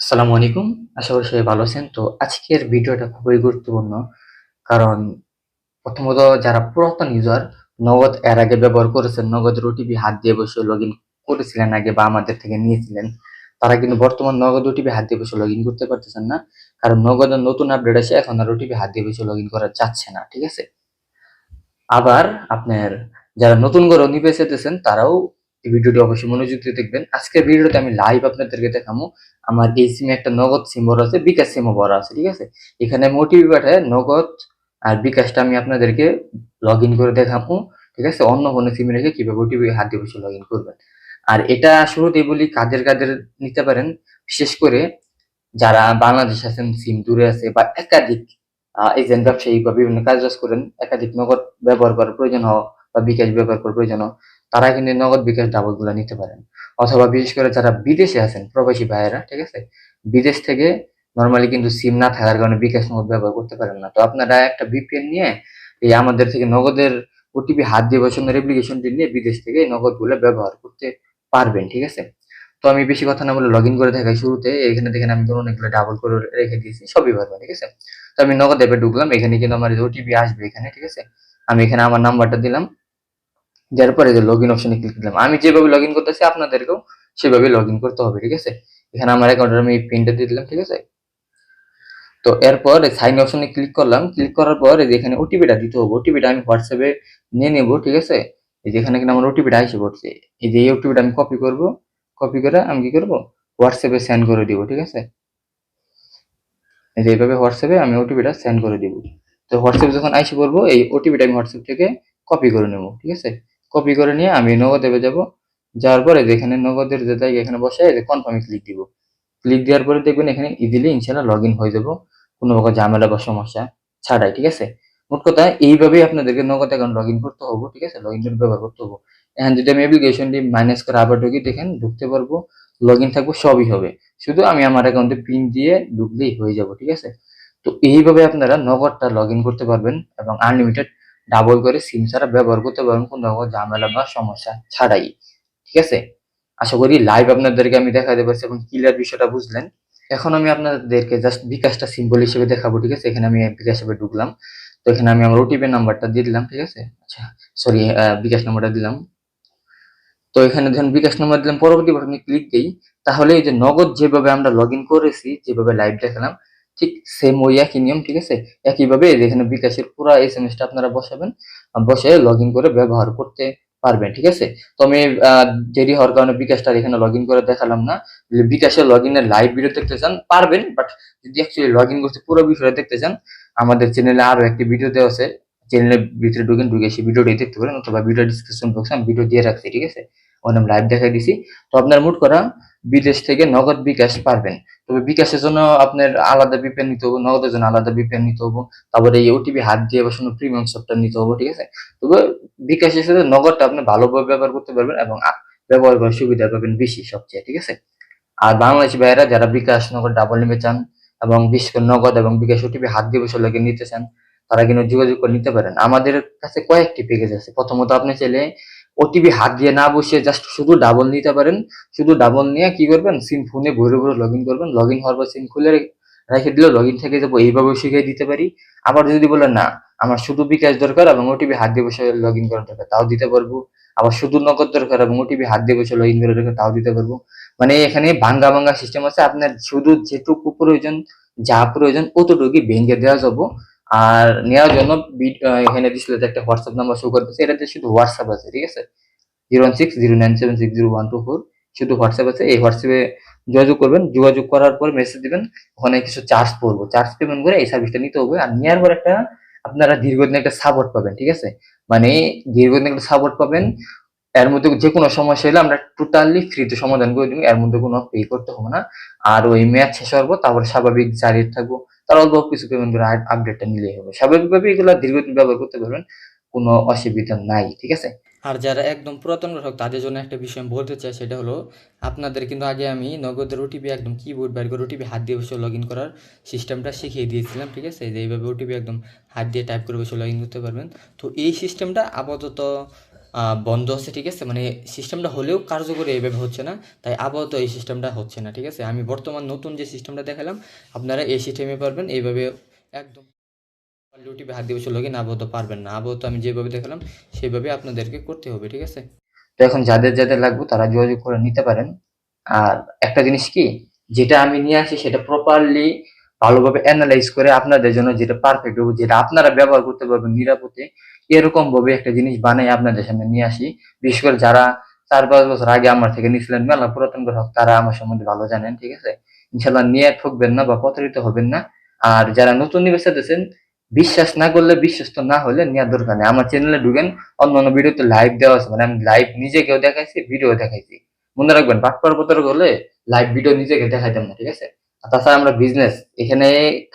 আসসালামু আলাইকুম। আশা করি সবাই ভালো আছেন। তো আজকের ভিডিওটা খুবই গুরুত্বপূর্ণ। কারণ প্রথমত যারা পুরাতন ইউজার নগদ এর আগে ব্যবহার করেছেন নগদের ওটিপি হাত দিয়ে বসে লগ ইন করেছিলেন আগে বা আমাদের থেকে নিয়েছিলেন, তারা কিন্তু বর্তমান নগদ ওটিপি হাত দিয়ে বসে লগ ইন করতে পারতেছেন না। কারণ নগদের নতুন আপডেট আছে এখন আর ওটিপি হাত দিয়ে বসে লগ ইন করা যাচ্ছে না, ঠিক আছে? আবার আপনার যারা নতুন করে নিবে চেতেছেন তারাও এই ভিডিওটি অবশ্যই মনোযোগ দিয়ে দেখবেন। আজকের ভিডিওতে আমি লাইভ আপনাদেরকে দেখাবো আমার এই সিমে একটা নগদ সিম বড় আছে, বিকাশ সিমও বড় আছে, ঠিক আছে? এখানে মোটিভি পাঠায় নগদ আর বিকাশটা আমি আপনাদেরকে লগ করে দেখাবো ঠিক আছে? অন্য কোনো সিমে রেখে কীভাবে ওটিপি হাত দিয়ে বসে লগ করবেন। আর এটা শুরুতেই বলি, কাদের কাদের নিতে পারেন, বিশেষ করে যারা বাংলাদেশ আছেন সিম দূরে আছে বা একাধিক এজেন্ট ব্যবসায়ী বা বিভিন্ন কাজ করেন, একাধিক নগদ ব্যবহার করার প্রয়োজন হয় বা বিকাশ ব্যবহার করার প্রয়োজন হয় তারা কিন্তু নগদ বিকাশ ডাবলগুলো নিতে পারেন। অথবা বিশেষ করে যারা বিদেশে আছেন, প্রবাসী ভাইয়েরা, ঠিক আছে? বিদেশ থেকে নর্মালি কিন্তু সিম না থাকার কারণে বিকাশ নগদ ব্যবহার করতে পারেন না। তো আপনারা একটা বিপিএন নিয়ে এই আমাদের থেকে নগদের ওটিপি হাত দিয়ে বসানোর অ্যাপ্লিকেশনটি নিয়ে বিদেশ থেকে নগদগুলো ব্যবহার করতে পারবেন, ঠিক আছে? তো আমি বেশি কথা না বলে লগ ইন করে দেখাই শুরুতে। এখানে দেখেন আমি ধরুন এগুলো ডাবল করে রেখে দিয়েছি, সবই পারবেন ঠিক আছে? তো আমি নগদ অ্যাপে ঢুকলাম, এখানে কিন্তু আমার ওটিপি আসবে এখানে, ঠিক আছে? আমি এখানে আমার নাম্বারটা দিলাম। দেওয়ার পরে যে লগ ইন অপশনে ক্লিক দিলাম আমি যেভাবে লগ ইন করতেছি, আপনাদেরকেও সেভাবে লগ ইন করতে হবে, ঠিক আছে? এখানে আমার অ্যাকাউন্টের আমি পিনটা দিয়ে দিলাম, ঠিক আছে? তো এরপর সাইন অপশনে ক্লিক করলাম। ক্লিক করার পর এখানে ওটিপিটা দিতে হবে। ওটিপিটা আমি হোয়াটসঅ্যাপে নিয়ে নেব, ঠিক আছে? এই যে এখানে কিন্তু আমার ওটিপিটা এসে পড়ছে। এই যে এই ওটিপিটা আমি কপি করব। কপি করে আমি কি করব? হোয়াটসঅ্যাপে সেন্ড করে দিব, ঠিক আছে? এই যে এইভাবে হোয়াটসঅ্যাপে আমি ওটিপিটা সেন্ড করে দিব। তো হোয়াটসঅ্যাপে যখন আইসে পড়ব, এই ওটিপিটা আমি হোয়াটসঅ্যাপ থেকে কপি করে নেব, ঠিক আছে? কপি করে নিয়ে আমি নগদ যাব। যাওয়ার পরে যেখানে নগদের যে জায়গা এখানে বসে কনফার্মে ক্লিক দিব। ক্লিক দেওয়ার পরে দেখবেন এখানে ইজিলি ইনশাল্লাহ লগ ইন হয়ে যাব। কোনো প্রকার ঝামেলা বা সমস্যা ছাড়াই, ঠিক আছে? মোট কথা এইভাবেই আপনাদেরকে নগদ অ্যাকাউন্ট লগ ইন করতে হবে, ঠিক আছে? লগ ইন ব্যবহার করতে হবে। এখন যদি আমি অ্যাপ্লিকেশনটি মাইনাস করে আবার ঢুকি, দেখেন ঢুকতে পারব লগ ইন থাকব, সবই হবে। শুধু আমি আমার অ্যাকাউন্টে পিন দিয়ে ঢুকলেই হয়ে যাব, ঠিক আছে? তো এইভাবে আপনারা নগদটা লগ ইন করতে পারবেন এবং আনলিমিটেড ডাবল করে সিম ছাড়া ব্যবহার করতে পারবেন কোনো রকম ঝামেলা বা সমস্যা ছাড়াই। ঠিক আছে? আশা করি লাইভ আপনাদেরকে আমি দেখাতে পারছি এবং ক্লিয়ার বিষয়টা বুঝলেন। এখন আমি আপনাদেরকে জাস্ট বিকাশটা সিম্বল হিসেবে দেখাবো, ঠিক আছে? এখানে আমি বিকাশ হিসেবে ঢুকলাম। তো এখানে আমি আমার ওটিপি নাম্বারটা দিয়ে দিলাম, ঠিক আছে? আচ্ছা সরি বিকাশ নাম্বারটা দিলাম। তো এখানে যখন বিকাশ নাম্বার দিলাম, পরবর্তী বাটনে ক্লিক দিই। তাহলে এই যে নগদ যেভাবে আমরা লগ করেছি, যেভাবে লাইভ দেখালাম ঠিক সেম ওই একই নিয়ম, ঠিক আছে? একইভাবে এই এখানে বিকাশের পুরো এম এসটা আপনারা বসাবেন, বসে লগ করে ব্যবহার করতে পারবেন, ঠিক আছে? তো আমি দেরি হওয়ার কারণে বিকাশটা এখানে লগ করে দেখালাম না। যদি বিকাশের লগ ইনের লাইভ ভিডিও দেখতে চান, পারবেন বাট যদি অ্যাকচুয়ালি লগ ইন করতে পুরো বিষয়টা দেখতে চান, আমাদের চ্যানেলে আরও একটি ভিডিও দেওয়া আছে। চ্যানেলের ভিতরে ঢুকেন ঢুকে সেই ভিডিওটি দেখতে পারেন অথবা ভিডিও ডিসক্রিপশন বক্সে আমি ভিডিও দিয়ে রাখছি, ঠিক আছে? ওখানে আমি লাইভ দেখাই দিছি। তো আপনার মুড করা বিদেশ থেকে নগদ বিকাশ পারবেন। তবে বিকাশের জন্য আপনার আলাদা বিপেন নিতে হবে, নগদের জন্য আলাদা বিপেন নিতে হবে, তারপরে এই ওটিপি হাত দিয়ে বসানো প্রিমিয়াম সফটওয়্যার নিতে হবে, ঠিক আছে? তবে বিকাশের সাথে নগদটা আপনি ভালোভাবে ব্যবহার করতে পারবেন এবং ব্যবহার করার সুবিধা পাবেন বেশি সবচেয়ে, ঠিক আছে? আর বাংলাদেশি ভাইয়েরা যারা বিকাশ নগদ ডাবল নিতে চান এবং বিশেষ করে নগদ এবং বিকাশ ওটিপি হাত দিয়ে বসে লাগে নিতে চান তারা কিন্তু যোগাযোগ করে নিতে পারেন। আমাদের কাছে কয়েকটি প্যাকেজ আছে। প্রথমত আপনি চাইলে ওটিপি হাত দিয়ে না বসিয়ে জাস্ট শুধু ডাবল নিতে পারেন। শুধু ডাবল নিয়ে কি করবেন? সিম ফোনে ভরে ভরে লগ ইন করবেন। লগ ইন হওয়ার পর সিম খুলে রেখে দিলে লগ ইন থেকে যাব। এইভাবেও শিখিয়ে দিতে পারি। আবার যদি বলেন, না, আমার শুধু বিকাশ দরকার এবং ওটিপি হাত দিয়ে বসে লগ ইন করার দরকার, তাও দিতে পারব। আবার শুধু নগদ দরকার এবং ওটিপি হাত দিয়ে বসে লগ ইন করে দরকার, তাও দিতে পারব। মানে এখানে ভাঙ্গা ভাঙ্গা সিস্টেম আছে। আপনার শুধু যেটুকু প্রয়োজন, যা প্রয়োজন, অতটুকুই ভেঙে দেওয়া যাব। আর নেওয়ার জন্য এখানে দিছিল যে একটা হোয়াটসঅ্যাপ নাম্বার শো করতেছে। এটাতে শুধু হোয়াটসঅ্যাপ আছে, ঠিক আছে? Zero one six zero nine seven six zero one two four শুধু হোয়াটসঅ্যাপ আছে। এই হোয়াটসঅ্যাপে যোগাযোগ করবেন। যোগাযোগ করার পর মেসেজ দিবেন। ওখানে কিছু চার্জ পড়ব। চার্জ পেমেন্ট করে এই সার্ভিসটা নিতে হবে। আর নেওয়ার পর একটা আপনারা দীর্ঘদিন একটা সাপোর্ট পাবেন, ঠিক আছে? মানে দীর্ঘদিন একটা সাপোর্ট পাবেন। এর মধ্যে যে কোনো সমস্যা হলে আমরা টোটালি ফ্রিতে সমাধান করে দিব। এর মধ্যে কোনো পে করতে হবে না। আর ওই ম্যাচ শেষ হওয়ার পর তারপর স্বাভাবিক জারি থাকব। তার অল্প কিছু পেমেন্ট করে আপডেটটা নিলেই হবে। স্বাভাবিকভাবে এগুলো দীর্ঘদিন ব্যবহার করতে পারবেন, কোনো অসুবিধা নাই, ঠিক আছে? আর যারা একদম পুরাতন গ্রাহক, তাদের জন্য একটা বিষয় বলতে চাই, সেটা হলো, আপনাদের কিন্তু আগে আমি নগদের ওটিপি একদম কিবোর্ড বাইর করে ওটিপি হাত দিয়ে বসে লগ ইন করার সিস্টেমটা শিখিয়ে দিয়েছিলাম, ঠিক আছে? যে এইভাবে ওটিপি একদম হাত দিয়ে টাইপ করে বসে লগ ইন করতে পারবেন। তো এই সিস্টেমটা আপাতত বন্ধ আছে, ঠিক আছে? মানে সিস্টেমটা হলেও কার্যকরী এইভাবে হচ্ছে না, তাই আপাতত এই সিস্টেমটা হচ্ছে না, ঠিক আছে? আমি বর্তমান নতুন যে সিস্টেমটা দেখালাম, আপনারা এই সিস্টেমে পারবেন, এইভাবে একদম ইউটিউবে হাত দিয়ে লগ ইন আপাতত পারবেন না। আপাতত আমি যেভাবে দেখালাম সেভাবে আপনাদেরকে করতে হবে, ঠিক আছে? তো এখন যাদের যাদের লাগবে, তারা যোগাযোগ করে নিতে পারেন। আর একটা জিনিস কি, যেটা আমি নিয়ে আসি, সেটা প্রপারলি ভালোভাবে অ্যানালাইজ করে আপনাদের জন্য যেটা পারফেক্ট হবে, যেটা আপনারা ব্যবহার করতে পারবেন নিরাপদে এরকম ভাবে একটা জিনিস বানাই আপনাদের সামনে নিয়ে আসি। বিশেষ করে যারা চার পাঁচ বছর আগে আমার থেকে নিয়েছিলেন মেলা পুরাতন গ্রাহক, তারা আমার সম্বন্ধে ভালো জানেন, ঠিক আছে? ইনশাল্লাহ নিয়ে ঠকবেন না বা প্রতারিত হবেন না। আর যারা নতুন নিবেশ দিয়েছেন বিশ্বাস না করলে বিশ্বস্ত না হলে নেওয়ার দরকার নেই। আমার চ্যানেলে ঢুকেন, অন্য অন্য ভিডিওতে লাইভ দেওয়া আছে। মানে আমি লাইভ নিজেকেও দেখাইছি ভিডিও দেখাইছি। মনে রাখবেন পাটপার প্রতারক হলে লাইভ ভিডিও নিজেকে দেখাইতাম না, ঠিক আছে? তাছাড়া আমরা বিজনেস এখানে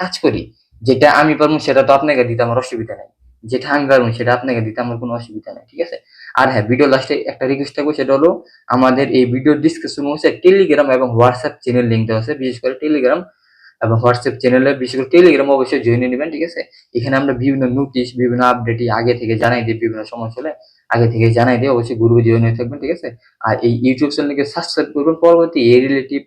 কাজ করি। যেটা আমি পারব সেটা তো আপনাকে দিতে আমার অসুবিধা নেই। যেটা আমি পারব সেটা আপনাকে দিতে আমার কোনো অসুবিধা নেই, ঠিক আছে? আর হ্যাঁ ভিডিও লাস্টে একটা রিকোয়েস্ট থাকবে, সেটা হলো আমাদের এই ভিডিও ডিসক্রিপশন হচ্ছে টেলিগ্রাম এবং হোয়াটসঅ্যাপ চ্যানেল লিঙ্ক দেওয়া আছে, বিশেষ করে টেলিগ্রাম এবং হোয়াটসঅ্যাপ চ্যানেলে বিশেষ করে টেলিগ্রাম অবশ্যই জয়েন নেবেন, ঠিক আছে? এখানে আমরা বিভিন্ন নোটিশ বিভিন্ন আপডেট আগে থেকে জানাই দিই, বিভিন্ন সমস্যা হলে আগে থেকে জানাই দিই, অবশ্যই গ্রুপে জয়েন হয়ে থাকবেন, ঠিক আছে? আর এই ইউটিউব চ্যানেলকে সাবস্ক্রাইব করবেন, পরবর্তী এই রিলেটিভ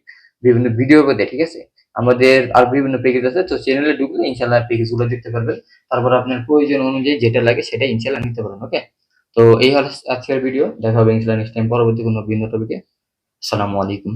বিভিন্ন ভিডিও পেতে ঠিক আছে? আমাদের আর বিভিন্ন প্যাকেজ আছে, তো চ্যানেলে ঢুকলে ইনশাল্লাহ প্যাকেজগুলো দেখতে পারবেন। তারপর আপনার প্রয়োজন অনুযায়ী যেটা লাগে সেটা ইনশাল্লাহ নিতে পারবেন ওকে তো এই হল আজকের ভিডিও দেখা হবে ইনশাল্লাহ নেক্সট টাইম পরবর্তী কোনো ভিন্ন টপিকে আসসালামু আলাইকুম।